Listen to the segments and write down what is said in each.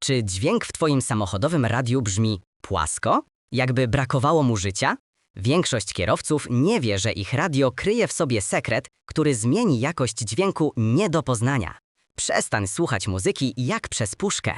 Czy dźwięk w Twoim samochodowym radiu brzmi płasko? Jakby brakowało mu życia? Większość kierowców nie wie, że ich radio kryje w sobie sekret, który zmieni jakość dźwięku nie do poznania. Przestań słuchać muzyki jak przez puszkę.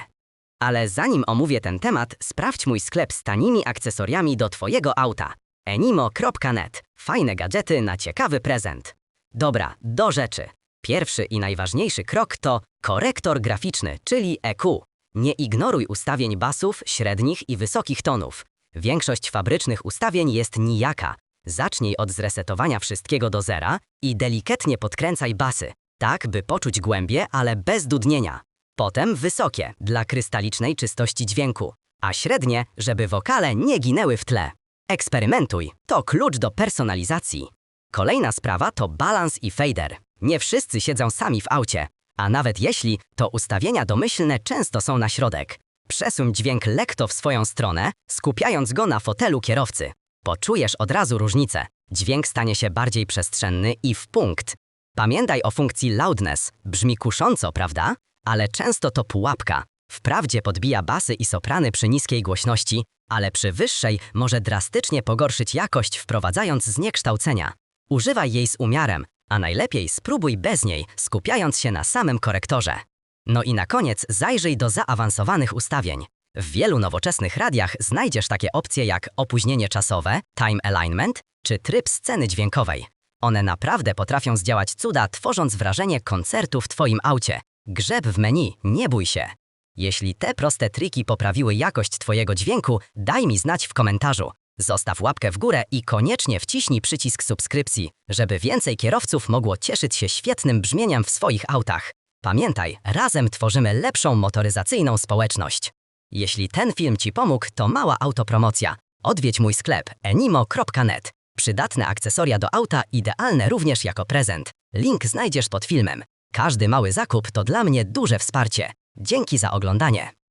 Ale zanim omówię ten temat, sprawdź mój sklep z tanimi akcesoriami do Twojego auta. enimo.net. Fajne gadżety na ciekawy prezent. Dobra, do rzeczy. Pierwszy i najważniejszy krok to korektor graficzny, czyli EQ. Nie ignoruj ustawień basów, średnich i wysokich tonów. Większość fabrycznych ustawień jest nijaka. Zacznij od zresetowania wszystkiego do zera i delikatnie podkręcaj basy, tak by poczuć głębie, ale bez dudnienia. Potem wysokie, dla krystalicznej czystości dźwięku, a średnie, żeby wokale nie ginęły w tle. Eksperymentuj, to klucz do personalizacji. Kolejna sprawa to balans i fader. Nie wszyscy siedzą sami w aucie, a nawet jeśli, to ustawienia domyślne często są na środek. Przesuń dźwięk lekko w swoją stronę, skupiając go na fotelu kierowcy. Poczujesz od razu różnicę. Dźwięk stanie się bardziej przestrzenny i w punkt. Pamiętaj o funkcji loudness. Brzmi kusząco, prawda? Ale często to pułapka. Wprawdzie podbija basy i soprany przy niskiej głośności, ale przy wyższej może drastycznie pogorszyć jakość, wprowadzając zniekształcenia. Używaj jej z umiarem, a najlepiej spróbuj bez niej, skupiając się na samym korektorze. No i na koniec zajrzyj do zaawansowanych ustawień. W wielu nowoczesnych radiach znajdziesz takie opcje jak opóźnienie czasowe, time alignment czy tryb sceny dźwiękowej. One naprawdę potrafią zdziałać cuda, tworząc wrażenie koncertu w Twoim aucie. Grzeb w menu, nie bój się. Jeśli te proste triki poprawiły jakość Twojego dźwięku, daj mi znać w komentarzu. Zostaw łapkę w górę i koniecznie wciśnij przycisk subskrypcji, żeby więcej kierowców mogło cieszyć się świetnym brzmieniem w swoich autach. Pamiętaj, razem tworzymy lepszą motoryzacyjną społeczność. Jeśli ten film Ci pomógł, to mała autopromocja. Odwiedź mój sklep enimo.net. Przydatne akcesoria do auta idealne również jako prezent. Link znajdziesz pod filmem. Każdy mały zakup to dla mnie duże wsparcie. Dzięki za oglądanie.